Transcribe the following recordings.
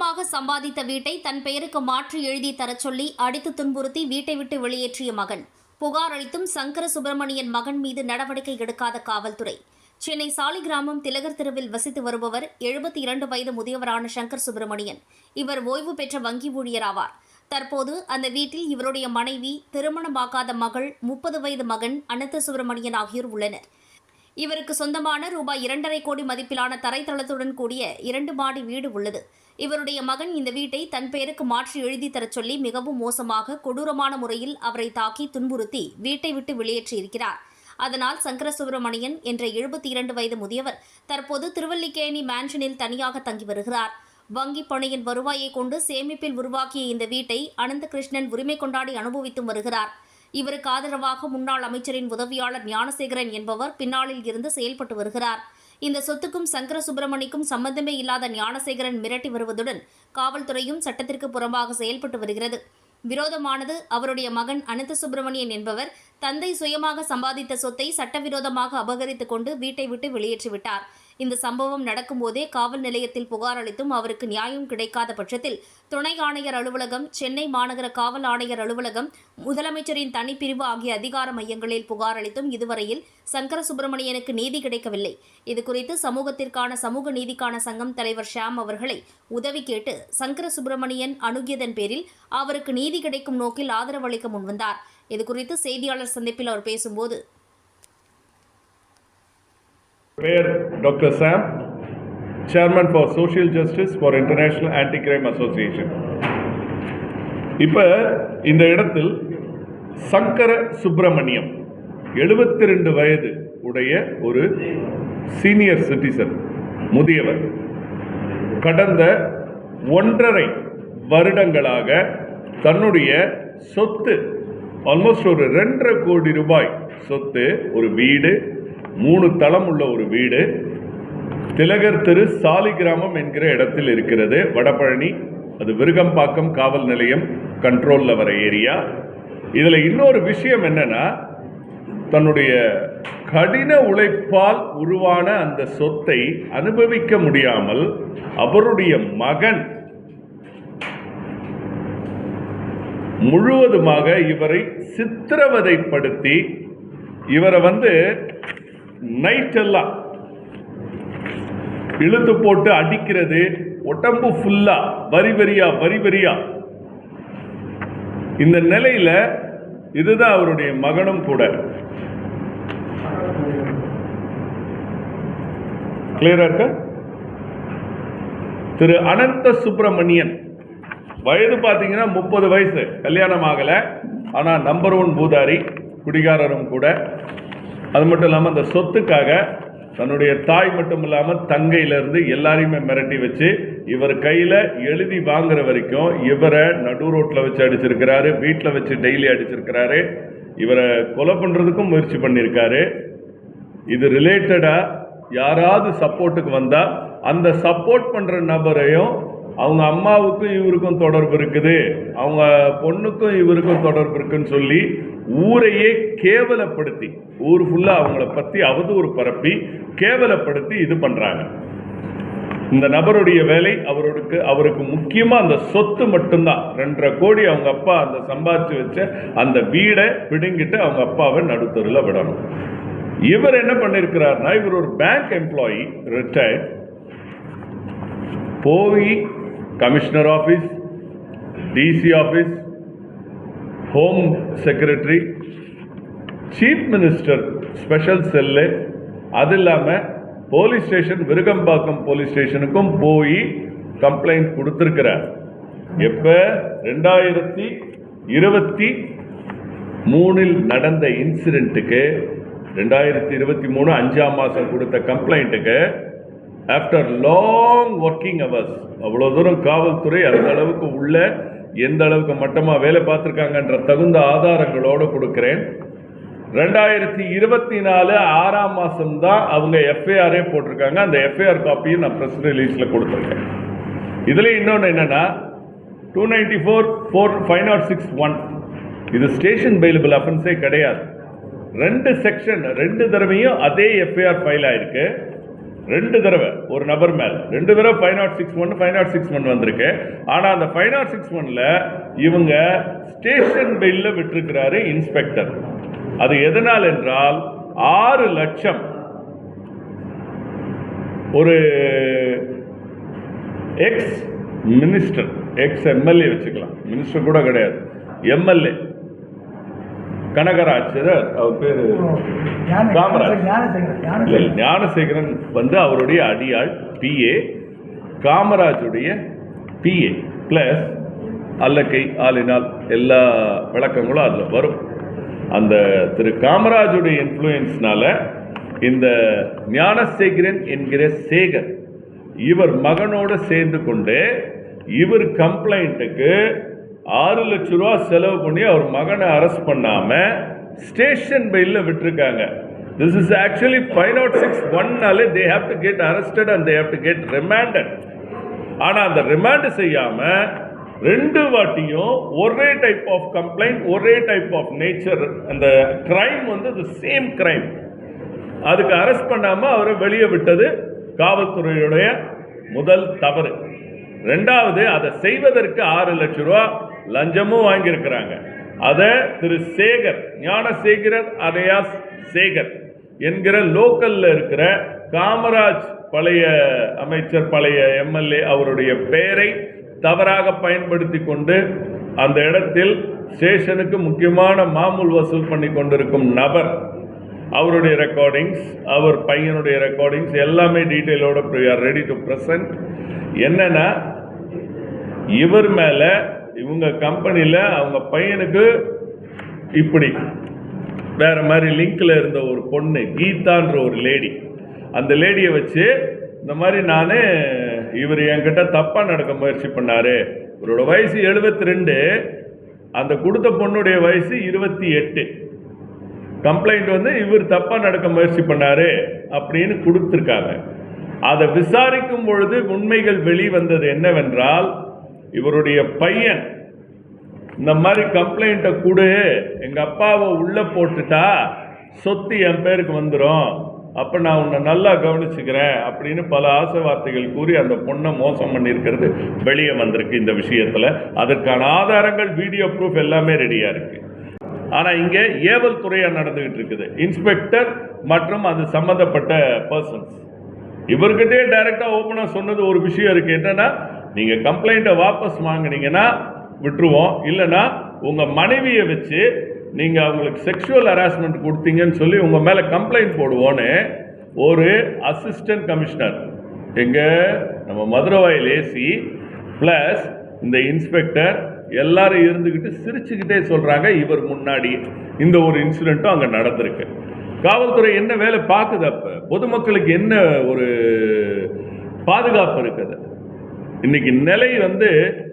சொந்தமாக சம்பாதித்த வீட்டை தன் பெயருக்கு மாற்றி எழுதி தரச் சொல்லி அடித்து துன்புறுத்தி வீட்டை விட்டு வெளியேற்றிய மகன். புகார் அளித்தும் சங்கர சுப்பிரமணியன் மகன் மீது நடவடிக்கை எடுக்காத காவல்துறை. சென்னை சாலிகிராமம் திலகர் தெருவில் வசித்து வருபவர் எழுபத்தி இரண்டு வயது முதியவரான சங்கர் சுப்பிரமணியன். இவர் ஓய்வு பெற்ற வங்கி ஊழியர் ஆவார். தற்போது அந்த வீட்டில் இவருடைய மனைவி திருமணமாகாத மகள் முப்பது வயது மகன் அனந்த சுப்பிரமணியன் ஆகியோர் உள்ளனர். இவருக்கு சொந்தமான ரூபாய் இரண்டரை கோடி மதிப்பிலான தரைத்தளத்துடன் கூடிய இரண்டு மாடி வீடு உள்ளது. இவருடைய மகன் இந்த வீட்டை தன் பெயருக்கு மாற்றி எழுதி தரச் சொல்லி மிகவும் மோசமாக கொடூரமான முறையில் அவரை தாக்கி துன்புறுத்தி வீட்டை விட்டு வெளியேற்றியிருக்கிறார் அதனால் சங்கர சுப்பிரமணியன் என்ற எழுபத்தி இரண்டு வயது முதியவர் தற்போது திருவல்லிக்கேணி மேன்ஷனில் தனியாக தங்கி வருகிறார். வங்கி பணியின் வருவாயை கொண்டு சேமிப்பில் உருவாக்கிய இந்த வீட்டை அனந்தகிருஷ்ணன் உரிமை கொண்டாடி அனுபவித்தும் வருகிறார். இவருக்கு ஆதரவாக முன்னாள் அமைச்சரின் உதவியாளர் ஞானசேகரன் என்பவர் பின்னாளில் இருந்து செயல்பட்டு வருகிறார். இந்த சொத்துக்கும் சங்கர சுப்பிரமணிக்கும் சம்பந்தமே இல்லாத ஞானசேகரன் மிரட்டி வருவதுடன் காவல்துறையும் சட்டத்திற்கு புறம்பாக செயல்பட்டு வருகிறது. விரோதமானது அவருடைய மகன் அனந்த சுப்பிரமணியன் என்பவர் தந்தை சுயமாக சம்பாதித்த சொத்தை சட்டவிரோதமாக அபகரித்துக் கொண்டு வீட்டை விட்டு வெளியேற்றிவிட்டார். இந்த சம்பவம் நடக்கும்போதே காவல் நிலையத்தில் புகார் அளித்தும் அவருக்கு நியாயம் கிடைக்காத பட்சத்தில் துணை ஆணையர் அலுவலகம் சென்னை மாநகர காவல் ஆணையர் அலுவலகம் முதலமைச்சரின் தனிப்பிரிவு ஆகிய அதிகார மையங்களில் புகார் அளித்தும் இதுவரையில் சங்கர சுப்பிரமணியனுக்கு நீதி கிடைக்கவில்லை. இதுகுறித்து சமூகத்திற்கான சமூக நீதிக்கான சங்கம் தலைவர் ஷாம் அவர்களை உதவி கேட்டு சங்கர சுப்பிரமணியன் அணுகியதன் பேரில் அவருக்கு நீதி கிடைக்கும் நோக்கில் ஆதரவு அளிக்க முன்வந்தார் இதுகுறித்து செய்தியாளர் சந்திப்பில் அவர் பேசும்போது பெயர் doctor Sam chairman for social justice for international anti crime association இப்போ இந்த இடத்தில் சங்கர சுப்பிரமணியம் எழுபத்தி ரெண்டு வயது உடைய ஒரு சீனியர் சிட்டிசன் முதியவர் கடந்த ஒன்றரை வருடங்களாக தன்னுடைய சொத்து ஆல்மோஸ்ட் ஒரு ரெண்டரை கோடி ரூபாய் சொத்து ஒரு வீடு மூணு தளம் உள்ள ஒரு வீடு. திலகர் தெரு சாலிகிராமம் என்கிற இடத்தில் இருக்கிறது. வடபழனி அது விருகம்பாக்கம் காவல் நிலையம் கண்ட்ரோலில் வர ஏரியா. இதில் இன்னொரு விஷயம் என்னன்னா தன்னுடைய கடின உழைப்பால் உருவான அந்த சொத்தை அனுபவிக்க முடியாமல் அவருடைய மகன் முழுவதுமாக இவரை சித்திரவதைப்படுத்தி இவரை வந்து நைட் எல்லாம் இழுத்து போட்டு அடிக்கிறது உடம்பு ஃபுல்லா வரி வரியா வரி வரியா. இந்த நிலையில இதுதான் அவருடைய மகனும் கூட. கிளியரா இருக்க? திரு அனந்த சுப்பிரமணியன். வயது பார்த்தீங்கன்னா முப்பது வயசு கல்யாணம் ஆகலை. ஆனால் நம்பர் ஒன் பூதாரி குடிகாரரும் கூட. அது மட்டும் இல்லாமல் அந்த சொத்துக்காக தன்னுடைய தாய் மட்டும் இல்லாமல் தங்கையிலேருந்து எல்லாரையுமே மிரட்டி வச்சு இவர் கையில் எழுதி வாங்குற வரைக்கும் இவரை நடு ரோட்டில் வச்சு அடிச்சிருக்கிறாரு வீட்டில் வச்சு டெய்லி அடிச்சிருக்கிறாரு. இவரை கொலை பண்ணுறதுக்கும் முயற்சி பண்ணியிருக்காரு. இது ரிலேட்டடாக யாராவது சப்போர்ட்டுக்கு வந்தால் அந்த சப்போர்ட் பண்ணுற நபரையும் அவங்க அம்மாவுக்கும் இவருக்கும் தொடர்பு இருக்குது. அவங்க பொண்ணுக்கும் இவருக்கும் தொடர்பு இருக்குன்னு சொல்லி ஊரையே கேவலப்படுத்தி ஊர் ஃபுல்லாக அவங்கள பற்றி அவதூறு பரப்பி கேவலப்படுத்தி இது பண்ணுறாங்க இந்த நபருடைய வேலை அவருக்கு அவருக்கு முக்கியமாக அந்த சொத்து மட்டும்தான். ரெண்டரை கோடி அவங்க அப்பா அந்த சம்பாதிச்சு வச்ச அந்த வீடை பிடுங்கிட்டு அவங்க அப்பாவை நடுத்தருல விடணும். இவர் என்ன பண்ணியிருக்கிறார்னா இவர் ஒரு பேங்க் எம்ப்ளாயி ரிட்டையர்ட் போய் commissioner office DC office home secretary chief minister special cell அது இல்லாமல் போலீஸ் ஸ்டேஷன் விருகம்பாக்கம் போலீஸ் ஸ்டேஷனுக்கும் போய் கம்ப்ளைண்ட் கொடுத்துருக்கிறார். எப்போ? ரெண்டாயிரத்தி இருபத்தி மூணில் நடந்த இன்சிடெண்ட்டுக்கு ரெண்டாயிரத்தி இருபத்தி மூணு அஞ்சாம் மாதம் கொடுத்த கம்ப்ளைண்ட்டுக்கு ஆஃப்டர் லாங் ஒர்க்கிங் ஹவர்ஸ் அவ்வளோ தூரம் காவல்துறை அந்த அளவுக்கு உள்ள எந்த அளவுக்கு மட்டமாக வேலை பார்த்துருக்காங்கன்ற தகுந்த ஆதாரங்களோடு கொடுக்குறேன். ரெண்டாயிரத்தி இருபத்தி நாலு ஆறாம் மாதம் தான் அவங்க எஃப்ஐஆரே போட்டிருக்காங்க. அந்த எஃப்ஐஆர் காப்பியும் நான் ப்ரெஸ் ரிலீஸில் கொடுத்துருக்கேன். இதில் இன்னொன்று என்னென்னா two ninety four four five oh naught six one இது ஸ்டேஷன் பெயிலபிள் அஃபென்ஸே கிடையாது. ரெண்டு செக்ஷன் ரெண்டு தடவையும் அதே எஃப்ஐஆர் ஃபைல் ஆயிருக்கு ரெண்டு தடவை ஒரு நபர் மேல். ரெண்டு தடவை five naught six one five naught six one வந்திருக்கு. ஆனால் அந்த ஃபைவ் நாட் சிக்ஸ் ஒன்ல இவங்க ஸ்டேஷன் பெயில்ல விட்டிருக்கிறாரு இன்ஸ்பெக்டர். அது எதனால் என்றால் ஆறு லட்சம் ஒரு எக்ஸ் மினிஸ்டர் எக்ஸ் எம்எல்ஏ வச்சுக்கலாம். மினிஸ்டர் கூட கிடையாது. எம்எல்ஏ கனகராஜ் அவர் பேரு ஞான- காமராஜ். ஞானசேகரன், இல்ல, ஞானசேகரன். இல்ல, ஞானசேகரன் வந்து அவருடைய அடியாள் பிஏ காமராஜுடைய பிஏ பிளஸ் அல்லக்கை ஆளினால் எல்லா விளக்கங்களும் அதில் வரும் அந்த திரு காமராஜுடைய இன்ஃப்ளூயன்ஸ்னால இந்த ஞானசேகரன் என்கிற சேகர் இவர் மகனோட சேர்ந்து கொண்டு இவர் கம்ப்ளைண்ட்டுக்கு ஆறு லட்ச ரூபா செலவு பண்ணி அவர் மகனை அரெஸ்ட் பண்ணாம ஸ்டேஷன் பெயில்ல விட்டிருக்காங்க. This is actually five naught six ஒன்னாலே they have to get arrested and they have to get remanded ஆனா அந்த ரிமாண்ட் செய்யாம ரெண்டு வாட்டியும் ஒரே டைப் ஆஃப் கம்ப்ளைண்ட் ஒரே டைப் ஆஃப் நேச்சர் அந்த கிரைம் வந்து த சேம் கிரைம் அதுக்கு அரெஸ்ட் பண்ணாம அவரை வெளியே விட்டது காவல்துறையுடைய முதல் தவறு. ரெண்டாவது அதை செய்வதற்கு ஆறு லட்சம் ரூபா லஞ்சமும் வாங்கியிருக்கிறாங்க. அதை திரு சேகர் ஞானசேகரர் அரையாஸ் சேகர் என்கிற லோக்கல்ல இருக்கிற காமராஜ் பழைய அமைச்சர் பழைய எம்எல்ஏ அவருடைய பெயரை தவறாக பயன்படுத்தி கொண்டு அந்த இடத்தில் ஸ்டேஷனுக்கு முக்கியமான மாமூல் வசூல் பண்ணி கொண்டிருக்கும் நபர் அவருடைய ரெக்கார்டிங்ஸ் அவர் பையனுடைய ரெக்கார்டிங்ஸ் எல்லாமே டீட்டெயிலோட ரெடி டு ப்ரெசன்ட் என்னன்னா இவர் மேலே இவங்க கம்பெனியில் அவங்க பையனுக்கு இப்படி வேற மாதிரி லிங்க்ல இருந்த ஒரு பொண்ணு கீதான்ற ஒரு லேடி அந்த லேடியை வச்சு இந்த மாதிரி நான் இவர் என்கிட்ட தப்பாக நடக்க முயற்சி பண்ணாரு. இவரோட வயசு 72 ரெண்டு அந்த கொடுத்த பொண்ணுடைய வயசு இருபத்தி எட்டு. கம்ப்ளைண்ட் வந்து இவர் தப்பாக நடக்க முயற்சி பண்ணாரு அப்படின்னு கொடுத்துருக்காங்க. அதை விசாரிக்கும் பொழுது உண்மைகள் வெளிவந்தது என்னவென்றால் இவருடைய பையன் இந்த மாதிரி கம்ப்ளைண்ட்டை கொடு எங்கள் அப்பாவை உள்ளே போட்டுட்டா சொத்து என் பேருக்கு வந்துடும் அப்போ நான் உன்னை நல்லா கவனிச்சுக்கிறேன் அப்படின்னு பல ஆசை வார்த்தைகள் கூறி அந்த பொண்ணை மோசம் பண்ணியிருக்கிறது வெளியே வந்திருக்கு இந்த விஷயத்தில். அதற்கான ஆதாரங்கள் வீடியோ ப்ரூஃப் எல்லாமே ரெடியாக இருக்குது ஆனால் இங்கே ஏவல் துறையாக நடந்துகிட்டு இருக்குது. இன்ஸ்பெக்டர் மற்றும் அது சம்பந்தப்பட்ட பர்சன்ஸ் இவர்கிட்டே டைரக்டா ஓப்பனாக சொன்னது ஒரு விஷயம் இருக்குது என்னன்னா நீங்கள் கம்ப்ளைண்ட்டை வாபஸ் வாங்கினீங்கன்னா விட்டுருவோம். இல்லைன்னா உங்கள் மனைவியை வச்சு நீங்கள் அவங்களுக்கு செக்ஷுவல் ஹராஸ்மெண்ட் கொடுத்தீங்கன்னு சொல்லி உங்கள் மேலே கம்ப்ளைண்ட் போடுவோன்னு ஒரு அசிஸ்டன்ட் கமிஷனர் எங்கள் நம்ம மதுரவாயில் ஏசி ப்ளஸ் இந்த இன்ஸ்பெக்டர் எல்லாரும் இருந்துக்கிட்டு சிரிச்சுக்கிட்டே சொல்கிறாங்க இவர் முன்னாடி இந்த ஒரு இன்சிடென்ட்டும் அங்கே நடந்திருக்கு. காவல்துறை என்ன வேலை பார்க்குது அப்போ? பொதுமக்களுக்கு என்ன ஒரு பாதுகாப்பு இருக்குது? இன்னைக்கு நிலை வந்து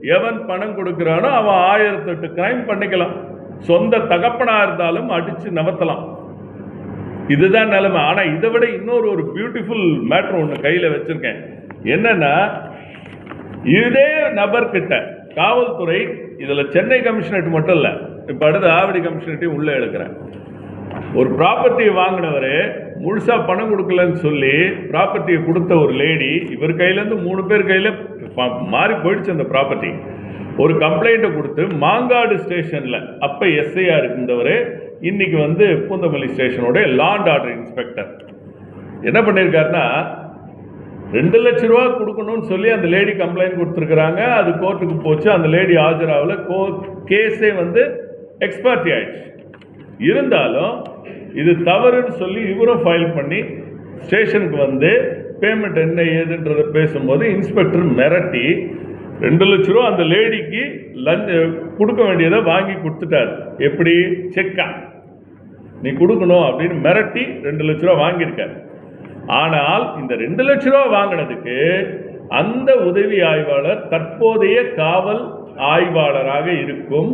எவன் பணம் கொடுக்குறானோ அவன் ஆயிரத்தெட்டு கிரைம் பண்ணிக்கலாம். சொந்த தகப்பனா இருந்தாலும் அடித்து நவத்தலாம். இதுதான் நிலைமை. ஆனால் இதை விட இன்னொரு ஒரு பியூட்டிஃபுல் மேட்ரு ஒன்று கையில் வச்சுருக்கேன். என்னென்னா இதே நபர்கிட்ட காவல்துறை இதில் சென்னை கமிஷனரேட் மட்டும் இல்லை இப்போ அடுத்து ஆவடி கமிஷனரேட்டையும் உள்ளே எடுக்கிறேன் ஒரு ப்ராப்பர்ட்டியை வாங்கினவர் முழுசாக பணம் கொடுக்கலன்னு சொல்லி ப்ராப்பர்ட்டியை கொடுத்த ஒரு லேடி இவர் கையிலேருந்து மூணு பேர் கையில் மாறி போயிடுச்சு அந்த ப்ராப்பர்ட்டி ஒரு கம்ப்ளைண்ட்டை கொடுத்து மாங்காடு ஸ்டேஷனில் அப்போ எஸ்ஐயா இருந்தவர் இன்னைக்கு வந்து பூந்தமல்லி ஸ்டேஷனோட லாண்ட் ஆர்டர் இன்ஸ்பெக்டர் என்ன பண்ணியிருக்காருன்னா ரெண்டு லட்ச ரூபா கொடுக்கணும்னு சொல்லி அந்த லேடி கம்ப்ளைண்ட் கொடுத்துருக்குறாங்க. அது கோர்ட்டுக்கு போச்சு. அந்த லேடி ஆஜராகல. கோ கேஸே வந்து எக்ஸ்பர்ட்டி ஆயிடுச்சு. இருந்தாலும் இது தவறுன்னு சொல்லி இவரும் ஃபைல் பண்ணி ஸ்டேஷனுக்கு வந்து பேமெண்ட் என்ன ஏதுன்றதை பேசும்போது இன்ஸ்பெக்டர் மிரட்டி ரெண்டு லட்ச ரூபா அந்த லேடிக்கு லஞ்ச கொடுக்க வேண்டியதை வாங்கி கொடுத்துட்டாரு. எப்படி? செக்கா நீ கொடுக்கணும் அப்படின்னு மிரட்டி ரெண்டு லட்ச ரூபா வாங்கியிருக்காரு. ஆனால் இந்த ரெண்டு லட்ச ரூபா வாங்கினதுக்கு அந்த உதவி ஆய்வாளர் தற்போதைய காவல் ஆய்வாளராக இருக்கும்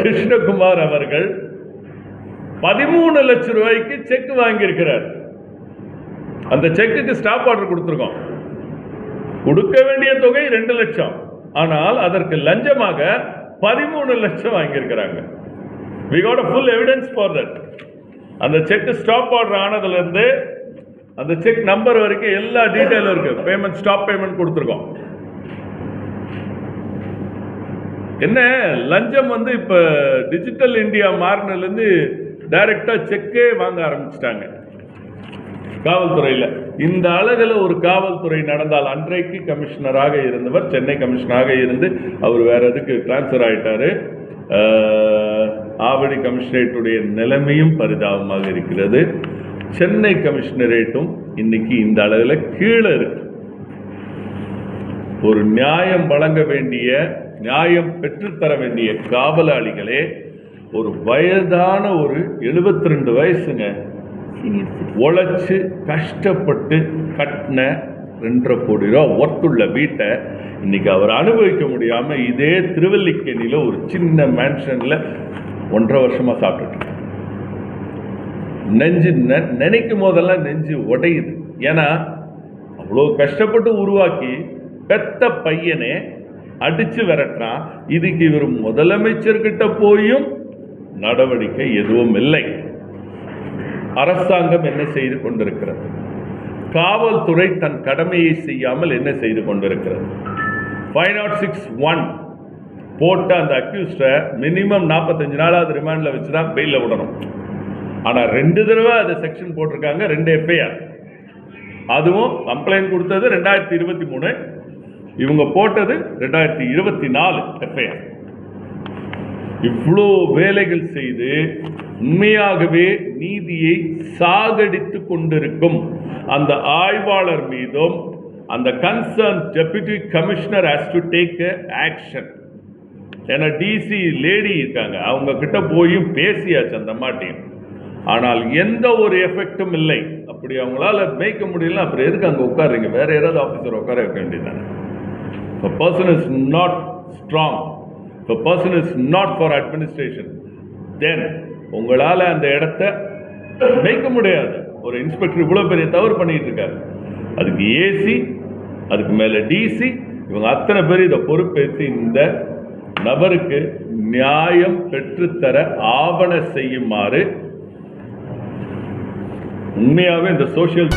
கிருஷ்ணகுமார். அவர்கள் பதிமூணு லட்சம் ரூபாய்க்கு செக் வாங்கியிருக்கிறார். அந்த செக்குக்கு ஸ்டாப் ஆர்டர் கொடுத்துருக்கோம். கொடுக்க வேண்டிய தொகை ரெண்டு லட்சம். ஆனால் அதற்கு லஞ்சமாக பதிமூணு லட்சம் வாங்கியிருக்கிறாங்க. We got full evidence for that அந்த செக் ஸ்டாப் ஆர்டர் ஆனதுலேருந்து அந்த செக் நம்பர் வரைக்கும் எல்லா டீட்டெயிலும் இருக்கு. பேமெண்ட் ஸ்டாப் பேமெண்ட் கொடுத்துருக்கோம். என்ன? லஞ்சம் வந்து இப்ப டிஜிட்டல் இந்தியா மாறினதுலேருந்து டைரக்டா செக்கே வாங்க ஆரம்பிச்சிட்டாங்க. காவல்துறையில். இந்த அளவில் ஒரு காவல்துறை நடந்தால் அன்றைக்கு கமிஷனராக இருந்தவர் சென்னை கமிஷனராக இருந்து அவர் வேற எதுக்கு டிரான்ஸ்ஃபர் ஆயிட்டாரு. ஆவடி கமிஷனரேட்டுடைய நிலைமையும் பரிதாபமாக இருக்கிறது. சென்னை கமிஷனரேட்டும் இன்னைக்கு இந்த அளவில் கீழே இருக்கு. ஒரு நியாயம் வழங்க வேண்டிய நியாயம் பெற்றுத்தர வேண்டிய காவலாளிகளே ஒரு வயதான ஒரு 72 ரெண்டு வயசுங்க உழைச்சு கஷ்டப்பட்டு கட்டின ரெண்டரை கோடி ரூபா ஒர்த்துள்ள வீட்டை இன்னைக்கு அவர் அனுபவிக்க முடியாம இதே திருவல்லிக்கேணியில ஒரு சின்ன மேன்ஷன்ல ஒன்றரை வருஷமாக சாப்பிட்டுட்டு நெஞ்சு நெ- நினைக்கும் போதெல்லாம் நெஞ்சு உடையுது. ஏன்னா அவ்வளோ கஷ்டப்பட்டு உருவாக்கி பெத்த பையனே அடித்து விரட்டுறான். இதுக்கு இவர் முதலமைச்சர்கிட்ட போயும் நடவடிக்கை எதுவும் இல்லை. அரசாங்கம் என்ன செய்து கொண்டிருக்கிறது? காவல்துறை தன் கடமையை செய்யாமல் என்ன செய்து கொண்டிருக்கிறது? ஃபைவ் நாட் சிக்ஸ் ஒன் போட்ட அந்த அக்யூஸ்டை மினிமம் நாற்பத்தஞ்சு நாளாவது ரிமாண்டில் வச்சு தான் பெயிலில் விடணும். ஆனால் ரெண்டு தடவை அது செக்ஷன் போட்டிருக்காங்க ரெண்டு எஃப்ஐஆர் அதுவும் கம்ப்ளைண்ட் கொடுத்தது ரெண்டாயிரத்தி இருபத்தி மூணு இவங்க போட்டது ரெண்டாயிரத்தி இருபத்தி நாலு எஃப்ஐஆர் இவ்வளோ வேலைகள் செய்து உண்மையாகவே நீதியை சாகடித்து கொண்டிருக்கும் அந்த ஆய்வாளர் மீதும் அந்த concern deputy commissioner has to take action ஏன்னா டிசி லேடி இருக்காங்க. அவங்க கிட்ட போயும் பேசியாச்சு அந்த அம்மாட்டையும் ஆனால் எந்த ஒரு எஃபெக்டும் இல்லை. அப்படி அவங்களால மேய்க்க முடியல அப்புறம் எதுக்கு அங்கே உட்காருங்க வேற யாராவது ஆஃபீஸர் உட்கார வைக்க வேண்டியதானே a person is not strong, if a person is not for administration, then அந்த இடத்த மேய்க்க முடியாது. ஒரு இன்ஸ்பெக்டர் இவ்வளோ பெரிய தவறு பண்ணிட்டு இருக்காரு. அதுக்கு ஏசி அதுக்கு மேலே டிசி இவங்க அத்தனை பேர் இதை பொறுப்பேற்று இந்த நபருக்கு நியாயம் பெற்றுத்தர ஆவண செய்யுமாறு உண்மையாவே இந்த சோசியல்